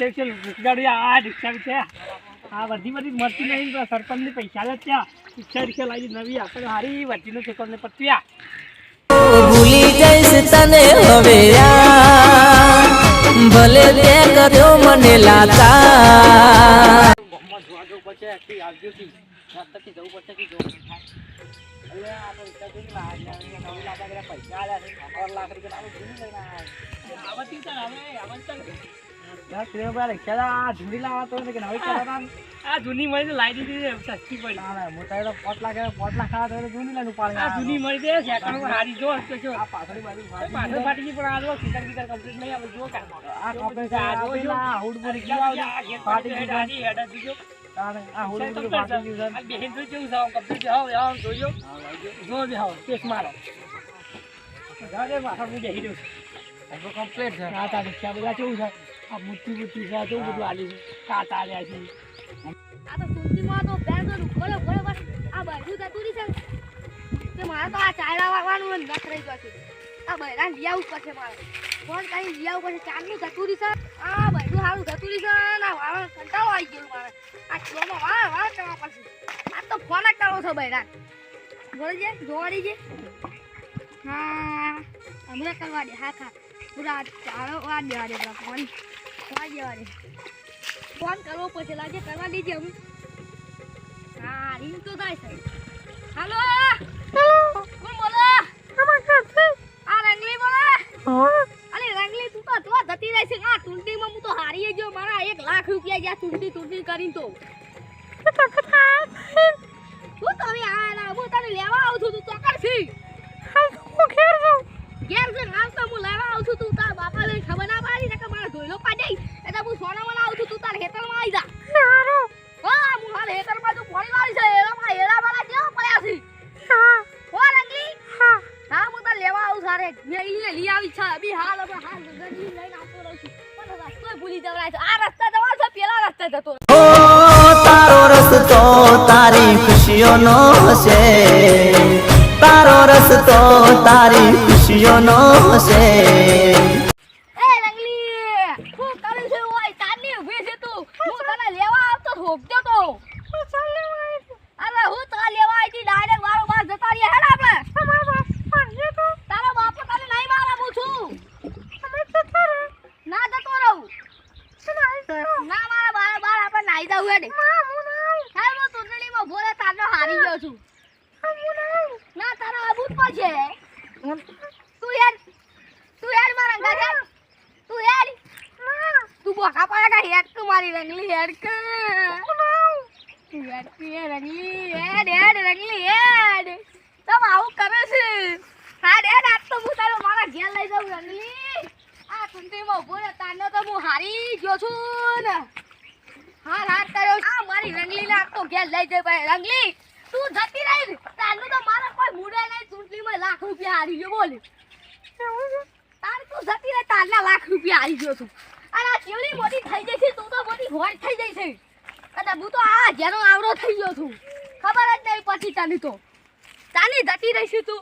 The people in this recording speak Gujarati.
રિક્ષા આ રિક્ષા છે. આ બધી બધી મળતી નહીં સરપંચને પૈસા લે ત્યાં. રિક્ષા રિક્ષા લાવી નવી. આપણે હારી વટીનો ઠેકો ને પત્યા. ભૂલી જઈશ તને હવે ભલે તે કર્યો મને લાતા પૈસા લાખ રૂપિયા આવું આ જૂની આ મળી લાવી દીધી સસ્તી પડી. મોટા પોટ લાખ પોટ લાખ ખાવા જૂની લાનું પાડી આ જૂની મળી જાય સેકન્ડ હારી જો જો. આ પાછળની બાજુ પાછળ ફાટી પણ આ જો ફિકર ફિકર કમ્પ્લીટ નહીં આવે જો આ કમ્પ્લીટ આ જો જો. પર ગયો આવજો ફાટી ગઈ ગાડી હેડ દીજો આ હુડ પર ફાટી ગયું છે. બેહીન તો કેવું છે કમ્પ્લીટ જાવ આમ જોજો જો બે હાવ કેસ મારો. જાજે માથા બેહી રહ્યો કમ્પ્લીટ છે. આ તારી ક્યાં બધા કેવું છે? આ મૂર્તિ બુદ્ધિ છે કેવું બધું આલી છે? કાટ આલ્યા છે. આ તો સુરતીમાં તો તો બોલો બસ. આ બાજુ જતું રહી છે. તે મારે તો આ ચાયડા વાગવાનું નખ રહી ગયો છે. આ લઈ આવવું પડશે મારે. ફોન કરી લઈ આવવું પડશે ચાંદનું જતું રહી છે. આ બાજુ સારું જતું રહી છે ને. ગયો મારે. આ કિલોમાં વાળ વાળ કરવા પડશે. આ તો ફોન જ કરવો છે બૈરા જોડી છે જોવાડી છે હા, હમણાં કરવા દે. હા, ખા. પૂરા ચારો વાર દેવા દે ફોન. દે ફોન કરવો પડશે, લાગે કરવા દીજે હું. હા, રિંગ તો થાય સાહેબ. હાલો! બોલો? આ રંગલી બોલો? અરે રંગલી, તું તો તો જતી રહી છે. આ તુંટીમાં હું તો હારી ગયો. મારા એક લાખ રૂપિયા ગયા તુંટી તુંટી કરીને તો. હું તમે આ હું તને લેવા આવું છું તું ચોકર છી ઘેર તો હું લેવા આવું છું તું. તાર બાપા લઈને ખબર ના પાડી ને કે મારા ધોઈલો પાડી એટલે હું સોના મને આવું છું તું તાર હેતરમાં આવી જા. હા હું હાલ હેતરમાં તું પોણી વાળી છે એરામાં એરા વાળા કેવા પડ્યા છે? હો. રંગલી. હા. હું તાર લેવા આવું સારે મેં ઈને લઈ આવી છે અભી હાલ હવે હાલ ગગડી લઈને આવતો રહું છું. પણ રસ્તો ભૂલી જવરાય છે. આ રસ્તા જવાનો છે પેલા રસ્તા જતો. ઓ તારો રસ્તો તારી ખુશીઓનો હશે. તારો રસ્તો તારી ખુશીઓનો હશે એ રંગલી શું કરે છે ઓય તારની ઊભી છે તું હું તને લેવા તો. અરે હું તને લેવા આવી ડાયરેક્ટ મારો બાર જતા રહ્યા હેડ આપણે. તારા બાપો તને નહીં મારા છું. ના જતો રહું. ના મારા બાર બાર આપણે નાઈ હેડ. હે ચૂંટણીમાં ભોરે તારનો હારી ગયો છું. ના, તારા આબુ જ છે. તું યાર તું યાર મારા અંગા તું યાર તું બોકા પાડે હેડ. તું મારી રંગલી હેડ કે? રંગલી હેડ હેડ રંગલી હેડ તમ આવું કરે છે? હા, ડેડ, આજ તો હું તારો મારા ઘેર લઈ જાઉં, રંગલી. આ ઠંડીમાં ઊભો ને તારનો તો હું હારી ગયો છું ને. હા હાર કર્યો આ મારી રંગલી ને આજ તો ઘેર લઈ જાય ભાઈ. રંગલી, તું જતી રહી. તારનું તો મારા કોઈ મૂડે નહીં. ચૂંટણીમાં લાખ રૂપિયા હારી ગયો, બોલ. તાર તું જતી રહે, તારના લાખ રૂપિયા હારી ગયો છું. આ કેવડી મોટી થઈ જઈ છે, તું તો મોટી હોટ થઈ જઈ છે. કદાચ હું તો આ જેનો આવરો થઈ ગયો છું. ખબર જ નહીં પછી તાની તો. તાની જતી રહીશું તું.